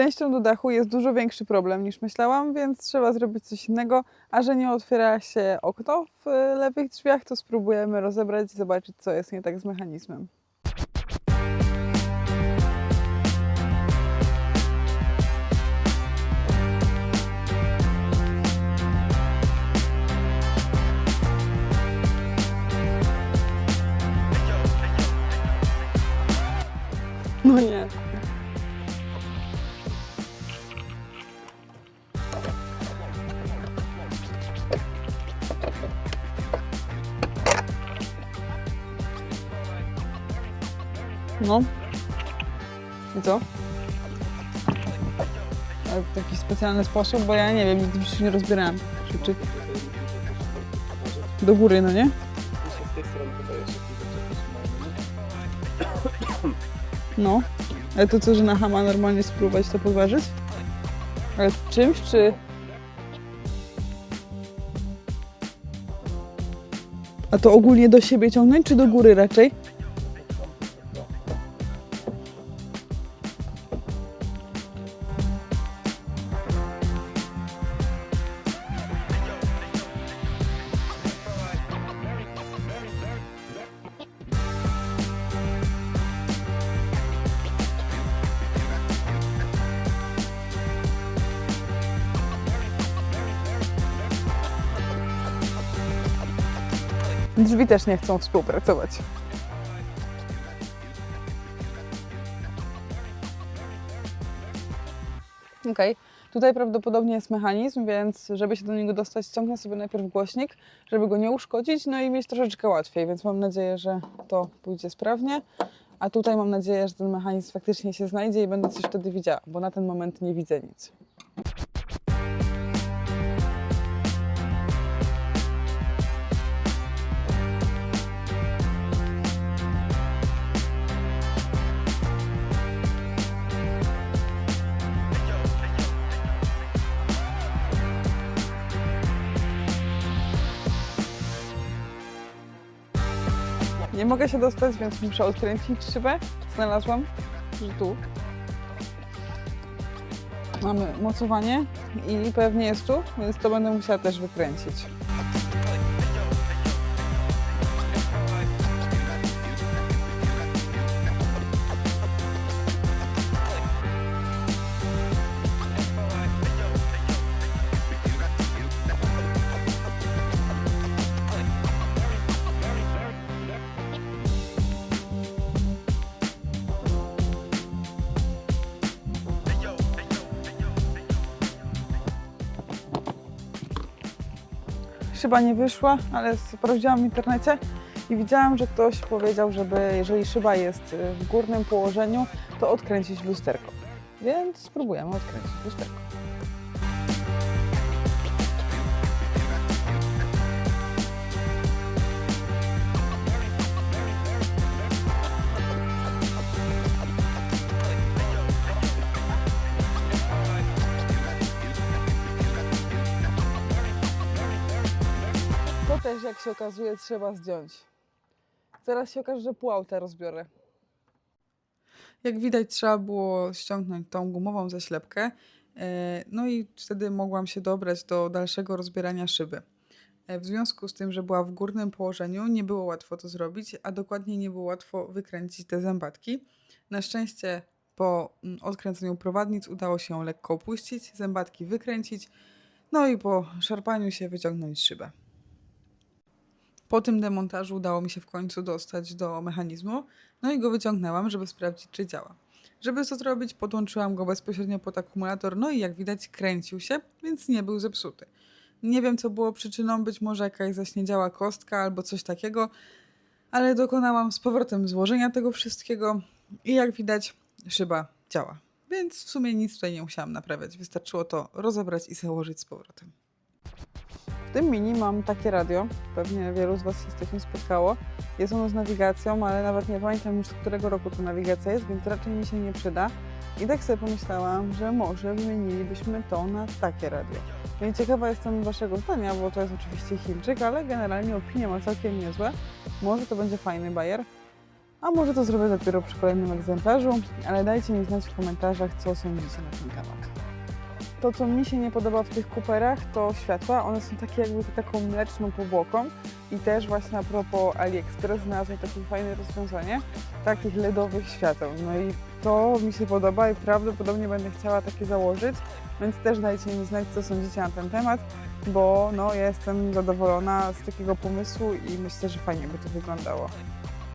częścią do dachu jest dużo większy problem niż myślałam, więc trzeba zrobić coś innego. A że nie otwiera się okno w e, lewych drzwiach, to spróbujemy rozebrać i zobaczyć, co jest nie tak z mechanizmem. No. I co? Ale w jakiś specjalny sposób, bo ja nie wiem, nigdy życiu nie rozbierałam rzeczy. Do góry, no nie? No. Ale to co, że na hama normalnie spróbować to podważyć? Ale czymś, czy... A to ogólnie do siebie ciągnąć, czy do góry raczej? Drzwi też nie chcą współpracować. Okej, tutaj prawdopodobnie jest mechanizm, więc żeby się do niego dostać, ściągnę sobie najpierw głośnik, żeby go nie uszkodzić, no i mieć troszeczkę łatwiej, więc mam nadzieję, że to pójdzie sprawnie. A tutaj mam nadzieję, że ten mechanizm faktycznie się znajdzie i będę coś wtedy widziała, bo na ten moment nie widzę nic. Nie mogę się dostać, więc muszę odkręcić szybę. Znalazłam, że tu. Mamy mocowanie i pewnie jest tu, więc to będę musiała też wykręcić. Szyba nie wyszła, ale sprawdziłam w internecie i widziałam, że ktoś powiedział, żeby jeżeli szyba jest y, w górnym położeniu, to odkręcić lusterko. Więc spróbujemy odkręcić lusterko. Też, jak się okazuje, trzeba zdjąć. Zaraz się okaże, że pół auta rozbiorę. Jak widać, trzeba było ściągnąć tą gumową zaślepkę. e, No i wtedy mogłam się dobrać do dalszego rozbierania szyby. E, W związku z tym, że była w górnym położeniu, nie było łatwo to zrobić, a dokładnie nie było łatwo wykręcić te zębatki. Na szczęście po mm, odkręceniu prowadnic udało się ją lekko opuścić, zębatki wykręcić, no i po szarpaniu się wyciągnąć szybę. Po tym demontażu udało mi się w końcu dostać do mechanizmu, no i go wyciągnęłam, żeby sprawdzić, czy działa. Żeby to zrobić, podłączyłam go bezpośrednio pod akumulator, no i jak widać kręcił się, więc nie był zepsuty. Nie wiem, co było przyczyną, być może jakaś zaśniedziała kostka albo coś takiego, ale dokonałam z powrotem złożenia tego wszystkiego i jak widać, szyba działa. Więc w sumie nic tutaj nie musiałam naprawiać, wystarczyło to rozebrać i założyć z powrotem. W tym mini mam takie radio, pewnie wielu z Was się z takim spotkało. Jest ono z nawigacją, ale nawet nie pamiętam już z którego roku to nawigacja jest, więc raczej mi się nie przyda. I tak sobie pomyślałam, że może wymienilibyśmy to na takie radio. No i ciekawa jestem Waszego zdania, bo to jest oczywiście Chińczyk, ale generalnie opinie ma całkiem niezłe. Może to będzie fajny bajer. A może to zrobię dopiero przy kolejnym egzemplarzu, ale dajcie mi znać w komentarzach, co sądzicie na ten temat. To, co mi się nie podoba w tych kuperach, to światła. One są takie jakby taką mleczną powłoką. I też właśnie a propos AliExpress znalazłem takie fajne rozwiązanie takich LEDowych świateł. No i to mi się podoba i prawdopodobnie będę chciała takie założyć, więc też dajcie mi znać, co sądzicie na ten temat, bo no, ja jestem zadowolona z takiego pomysłu i myślę, że fajnie by to wyglądało.